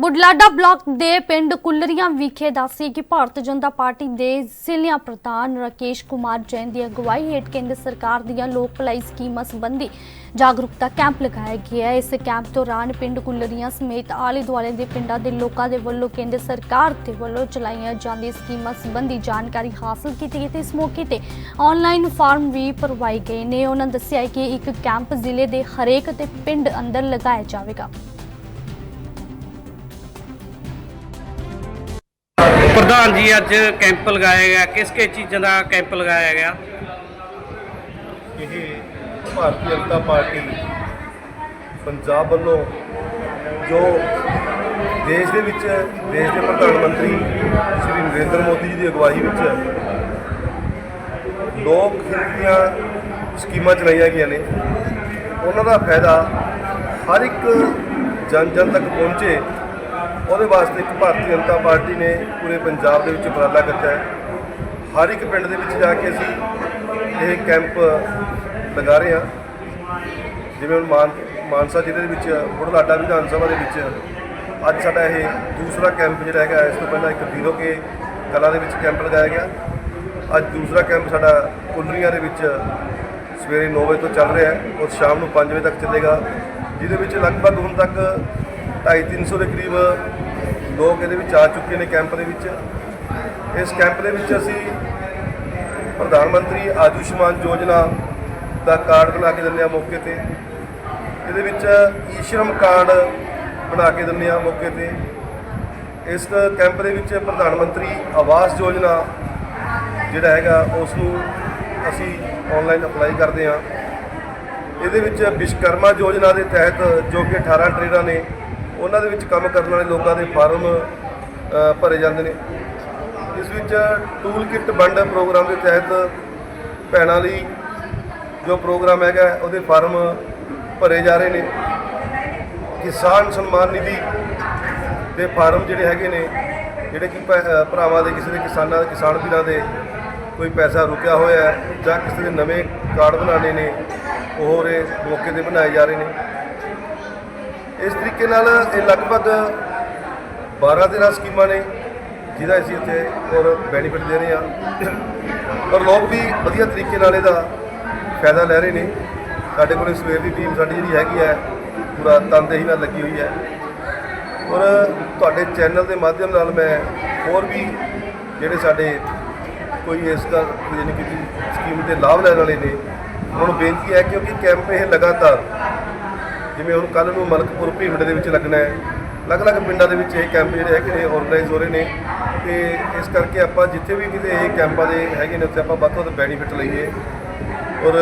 Budhlada block ਦੇ ਪਿੰਡ ਕੁੱਲਰੀਆਂ ਵਿਖੇ ਦੱਸੀ ਕਿ ਭਾਰਤ ਜਨਤਾ ਪਾਰਟੀ ਦੇ ਜ਼ਿਲ੍ਹਾ ਪ੍ਰਧਾਨ ਰਾਕੇਸ਼ ਕੁਮਾਰ ਜੈਨ ਦੀ ਅਗਵਾਈ ਹੇਠ ਕੇਂਦਰ ਸਰਕਾਰ ਦੀਆਂ ਲੋਕ ਭਲਾਈ ਸਕੀਮਾਂ ਸੰਬੰਧੀ ਜਾਗਰੂਕਤਾ ਕੈਂਪ ਲਗਾਇਆ ਗਿਆ ਇਸ ਕੈਂਪ ਦੌਰਾਨ ਪਿੰਡ ਕੁੱਲਰੀਆਂ ਸਮੇਤ ਆਲੇ ਦੁਆਲੇ ਦੇ ਪਿੰਡਾਂ ਦੇ ਲੋਕਾਂ ਦੇ ਵੱਲੋਂ ਕੇਂਦਰ ਸਰਕਾਰ ਦੇ ਵੱਲੋਂ ਚਲਾਈਆਂ ਜਾਂਦੀਆਂ ਸਕੀਮਾਂ ਸੰਬੰਧੀ ਜਾਣਕਾਰੀ ਹਾਸਲ ਕੀਤੀ ਗਈ ਤੇ ਇਸ ਮੌਕੇ ਤੇ ਆਨਲਾਈਨ ਫਾਰਮ ਵੀ ਭਰਵਾਏ ਗਏ ਨੇ। ਉਹਨਾਂ ਦੱਸਿਆ ਕਿ ਇੱਕ ਕੈਂਪ ਜ਼ਿਲ੍ਹੇ ਦੇ ਹਰੇਕ ਤੇ ਪਿੰਡ ਅੰਦਰ ਲਗਾਇਆ ਜਾਵੇਗਾ। ਪ੍ਰਧਾਨ ਜੀ, ਅੱਜ ਕੈਂਪ ਲਗਾਇਆ ਗਿਆ। ਕਿਸ ਕਿਸ ਚੀਜ਼ਾਂ ਦਾ ਕੈਂਪ ਲਗਾਇਆ ਗਿਆ? ਇਹ ਭਾਰਤੀ ਜਨਤਾ ਪਾਰਟੀ ਪੰਜਾਬ ਵੱਲੋਂ ਜੋ ਦੇਸ਼ ਦੇ ਵਿੱਚ, ਦੇਸ਼ ਦੇ ਪ੍ਰਧਾਨ ਮੰਤਰੀ ਸ਼੍ਰੀ ਨਰਿੰਦਰ ਮੋਦੀ ਜੀ ਦੀ ਅਗਵਾਈ ਵਿੱਚ ਲੋਕ ਹਿੱਤ ਦੀਆਂ ਸਕੀਮਾਂ ਚਲਾਈਆਂ ਗਈਆਂ ਨੇ। ਉਹਨਾਂ ਦਾ ਫਾਇਦਾ ਹਰ ਇੱਕ ਜਨ ਜਨ ਤੱਕ ਪਹੁੰਚੇ ਉਹਦੇ ਵਾਸਤੇ ਇੱਕ ਭਾਰਤੀ ਜਨਤਾ ਪਾਰਟੀ ਨੇ ਪੂਰੇ ਪੰਜਾਬ ਦੇ ਵਿੱਚ ਉਪਰਾਲਾ ਕੀਤਾ ਹੈ। ਹਰ ਇੱਕ ਪਿੰਡ ਦੇ ਵਿੱਚ ਜਾ ਕੇ ਅਸੀਂ ਇਹ ਕੈਂਪ ਲਗਾ ਰਹੇ ਹਾਂ। ਜਿਵੇਂ ਹੁਣ ਮਾਨ ਮਾਨਸਾ ਜ਼ਿਲ੍ਹੇ ਦੇ ਵਿੱਚ, ਬੁਢਲਾਡਾ ਵਿਧਾਨ ਸਭਾ ਦੇ ਵਿੱਚ ਅੱਜ ਸਾਡਾ ਇਹ ਦੂਸਰਾ ਕੈਂਪ ਜਿਹੜਾ ਹੈਗਾ, ਇਸ ਤੋਂ ਪਹਿਲਾਂ ਇੱਕ ਵੀਰੋ ਕੇ ਕਲਾ ਦੇ ਵਿੱਚ ਕੈਂਪ ਲਗਾਇਆ ਗਿਆ। ਅੱਜ ਦੂਸਰਾ ਕੈਂਪ ਸਾਡਾ ਕੁੰਦਰੀਆਂ ਦੇ ਵਿੱਚ ਸਵੇਰੇ 9 ਵਜੇ ਤੋਂ ਚੱਲ ਰਿਹਾ ਹੈ ਔਰ ਸ਼ਾਮ ਨੂੰ 5 ਵਜੇ ਤੱਕ ਚੱਲੇਗਾ। ਜਿਹਦੇ ਵਿੱਚ ਲਗਭਗ ਹੁਣ ਤੱਕ 250 ਦੇ ਕਰੀਬ ਲੋਕ ਇਹਦੇ ਵਿੱਚ ਆ ਚੁੱਕੇ ਨੇ ਕੈਂਪ ਦੇ ਵਿੱਚ। ਇਸ ਕੈਂਪ ਦੇ ਵਿੱਚ ਅਸੀਂ ਪ੍ਰਧਾਨ ਮੰਤਰੀ ਆਯੁਸ਼ਮਾਨ ਯੋਜਨਾ ਦਾ ਕਾਰਡ ਬਣਾ ਕੇ ਦਿੰਦੇ ਆ ਮੌਕੇ ਤੇ। ਇਹਦੇ ਵਿੱਚ ਈਸ਼ਰਮ ਕਾਰਡ ਬਣਾ ਕੇ ਦਿੰਦੇ ਆ ਮੌਕੇ ਤੇ। ਇਸ ਕੈਂਪ ਦੇ ਵਿੱਚ ਪ੍ਰਧਾਨ ਮੰਤਰੀ ਆਵਾਸ ਯੋਜਨਾ ਜਿਹੜਾ ਹੈਗਾ ਉਸ ਨੂੰ ਅਸੀਂ ਆਨਲਾਈਨ ਅਪਲਾਈ ਕਰਦੇ ਆ ਇਹਦੇ ਵਿੱਚ ਵਿਸ਼ਕਰਮਾ ਯੋਜਨਾ ਦੇ ਤਹਿਤ ਜੋ ਕਿ 18 ਟ੍ਰੇਡਾਂ ਨੇ ਉਹਨਾਂ ਦੇ ਵਿੱਚ ਕੰਮ ਕਰਨ ਵਾਲੇ ਲੋਕਾਂ ਦੇ ਫਾਰਮ ਭਰੇ ਜਾਂਦੇ ਨੇ। ਇਸ ਵਿੱਚ ਟੂਲ ਕਿੱਟ ਵੰਡ ਪ੍ਰੋਗਰਾਮ ਦੇ ਤਹਿਤ ਭੈਣਾਂ ਲਈ ਜੋ ਪ੍ਰੋਗਰਾਮ ਹੈਗਾ, ਉਹਦੇ ਫਾਰਮ ਭਰੇ ਜਾ ਰਹੇ ਨੇ। ਕਿਸਾਨ ਸਨਮਾਨ ਨਿਧੀ ਦੇ ਫਾਰਮ ਜਿਹੜੇ ਹੈਗੇ ਨੇ, ਜਿਹੜੇ ਕਿ ਭੈ- ਭਰਾਵਾਂ ਦੇ, ਕਿਸੇ ਦੇ ਕਿਸਾਨਾਂ ਦੇ, ਕਿਸਾਨ ਵੀਰਾਂ ਦੇ ਕੋਈ ਪੈਸਾ ਰੁਕਿਆ ਹੋਇਆ ਹੈ ਜਾਂ ਕਿਸੇ ਦੇ ਨਵੇਂ ਕਾਰਡ ਬਣਾਉਣੇ ਨੇ, ਉਹ ਰੇ ਮੌਕੇ ਤੇ ਬਣਾਏ ਜਾ ਰਹੇ ਨੇ। ਇਸ ਤਰੀਕੇ ਨਾਲ ਇਹ ਲਗਭਗ 12 13 ਸਕੀਮਾਂ ਨੇ ਜਿਹਦਾ ਅਸੀਂ ਇੱਥੇ ਔਰ ਬੈਨੀਫਿਟ ਦੇ ਰਹੇ ਹਾਂ। ਔਰ ਲੋਕ ਵੀ ਵਧੀਆ ਤਰੀਕੇ ਨਾਲ ਇਹਦਾ ਫਾਇਦਾ ਲੈ ਰਹੇ ਨੇ। ਸਾਡੇ ਕੋਲ ਸਵੇਰ ਦੀ ਟੀਮ ਸਾਡੀ ਜਿਹੜੀ ਹੈਗੀ ਹੈ, ਪੂਰਾ ਤਨਦੇਹੀ ਨਾਲ ਲੱਗੀ ਹੋਈ ਹੈ। ਔਰ ਤੁਹਾਡੇ ਚੈਨਲ ਦੇ ਮਾਧਿਅਮ ਨਾਲ ਮੈਂ ਹੋਰ ਵੀ ਜਿਹੜੇ ਸਾਡੇ ਕੋਈ ਇਸ ਦਾ ਯਾਨੀ ਕਿ ਸਕੀਮ ਦੇ ਲਾਭ ਲੈਣ ਵਾਲੇ ਨੇ, ਉਹਨਾਂ ਨੂੰ ਬੇਨਤੀ ਹੈ ਕਿਉਂਕਿ ਕੈਂਪ ਇਹ ਲਗਾਤਾਰ ਜਿਵੇਂ ਹੁਣ ਕੱਲ ਨੂੰ ਮਲਕਪੁਰ ਭੀਮੜੇ ਦੇ ਵਿੱਚ ਲੱਗਣਾ ਹੈ। ਅਲੱਗ-ਅਲੱਗ ਪਿੰਡਾਂ ਦੇ ਵਿੱਚ ਇਹ ਕੈਂਪ ਜਿਹੜੇ ਹੈਗੇ ਨੇ ਆਰਗੇਨਾਈਜ਼ ਹੋ ਰਹੇ ਨੇ। ਤੇ ਇਸ ਕਰਕੇ ਆਪਾਂ ਜਿੱਥੇ ਵੀ ਕਿਤੇ ਇਹ ਕੈਂਪਾਂ ਦੇ ਹੈਗੇ ਨੇ, ਉੱਥੇ ਆਪਾਂ ਵੱਧ ਤੋਂ ਵੱਧ ਬੈਨੀਫਿਟ ਲਈਏ। ਔਰ